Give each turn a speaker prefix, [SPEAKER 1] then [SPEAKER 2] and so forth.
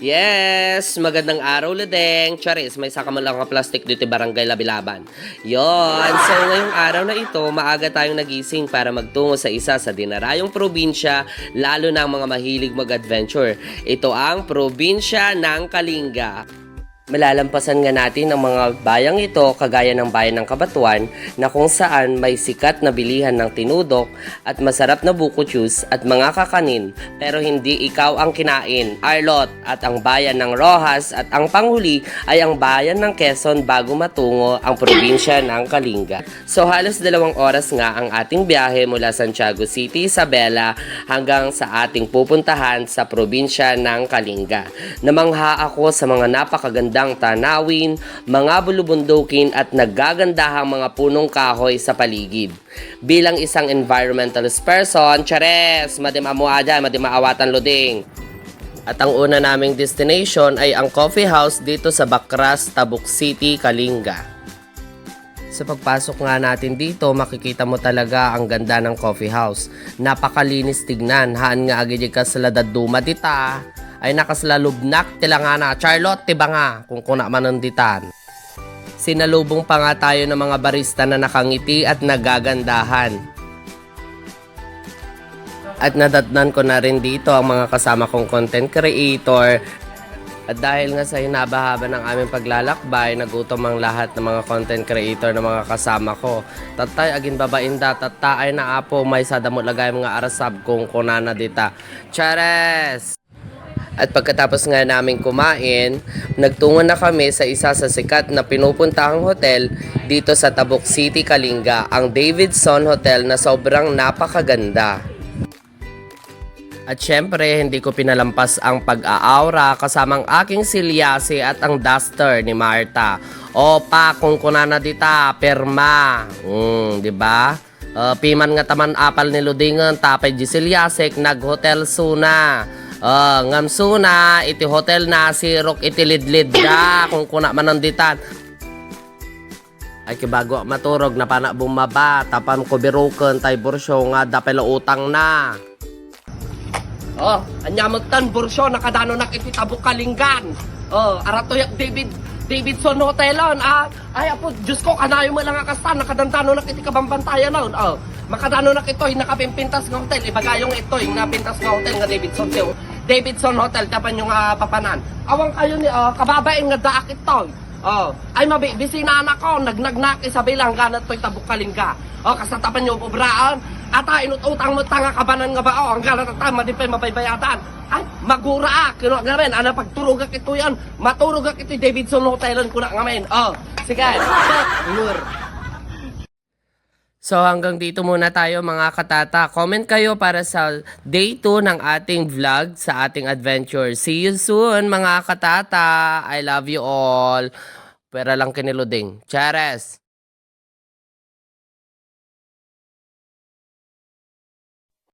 [SPEAKER 1] Yes! Magandang araw, Ledeng. Charis, may saka man lang ang plastic dito barangay Labilaban. Yon. So, ngayong araw na ito, maaga tayong nagising para magtungo sa isa sa dinarayong probinsya, lalo na ang mga mahilig mag-adventure. Ito ang probinsya ng Kalinga. Malalampasan nga natin ang mga bayang ito kagaya ng bayan ng Kabatuan na kung saan may sikat na bilihan ng tinudok at masarap na buko juice at mga kakanin pero hindi ikaw ang kinain. Arlot at ang bayan ng Rojas at ang panghuli ay ang bayan ng Quezon bago matungo ang probinsya ng Kalinga. So halos dalawang oras nga ang ating biyahe mula Santiago City, Isabela hanggang sa ating pupuntahan sa probinsya ng Kalinga. Namangha ako sa mga napakagandang tanawin, mga bulubundukin at naggagandahang mga punong kahoy sa paligid. Bilang isang environmentalist person, chares, madimamua dyan, madimaawatan luding. At ang una naming destination ay ang coffee house dito sa Bakras, Tabuk City, Kalinga. Sa pagpasok nga natin dito, makikita mo talaga ang ganda ng coffee house. Napakalinis tignan. Haan nga agad ka sa ladaduma dita. Ay nakaslalubnak tila nga na. Charlotte, tiba nga kung kuna mananditan. Sinalubong pa nga tayo ng mga barista na nakangiti at nagagandahan. At nadatnan ko na rin dito ang mga kasama kong content creator at dahil nga sa hinabahaba ng aming paglalakbay, nagutom ang lahat ng mga content creator ng mga kasama ko. Tatay, agin babainda, tatay na apo, may sadamot lagay mga arasab kung kunana dita. Chares! At pagkatapos nga namin kumain, nagtungo na kami sa isa sa sikat na pinupuntahang hotel dito sa Tabuk City, Kalinga, ang Davidson Hotel na sobrang napakaganda. At syempre, hindi ko pinalampas ang pag-aawra kasamang aking silyase at ang duster ni Marta. Opa, kung kunana dita, perma. Mm, di ba? Uh, piman nga taman apal ni Ludingan, tapay di silyasek, nag-hotel suna. Uh, ngam suna, iti hotel na, sirok iti lidlid da, kung kuna mananditan. Ay kibago maturog na pana bumaba, tapan ko biruken, tay bursyo nga dapelo utang na. Oh, anyamagtan bursyo nakadano nak iti tabok kalinggan. Oh, arato yak David Davidson Hotelon. Ah, ay apo, Diyos ko, kanayo mo lang akastan, nakadantano nak iti kabambantayan nun. Oh, makadano nak ito'y nakapimpintas nga hotel. Ibagayong ito'y napintas nga hotel nga Davidson. Davidson Hotel, tapan yung uh, papanan. Awang kayo ni, uh, kababaeng nga daak ito'y. Oh, ay mabi, bisina na ko, nagnagnak isa bilang ganat to'y tabok kalingga. Oh, kasatapan yung ubraan. Ata, inututang mo tanga kabanan nga ba? Oh, ang ganat at tama, di pa mabaybayatan. Ay, magura kino nga men, ana pagturog ak ito yan, maturog ak ito Davidson Hotelan ko na nga men. Oh, sige, lur. So hanggang dito muna tayo mga katata. Comment kayo para sa day 2 ng ating vlog sa ating adventure. See you soon mga katata. I love you all. Pera lang kiniluding. Chares!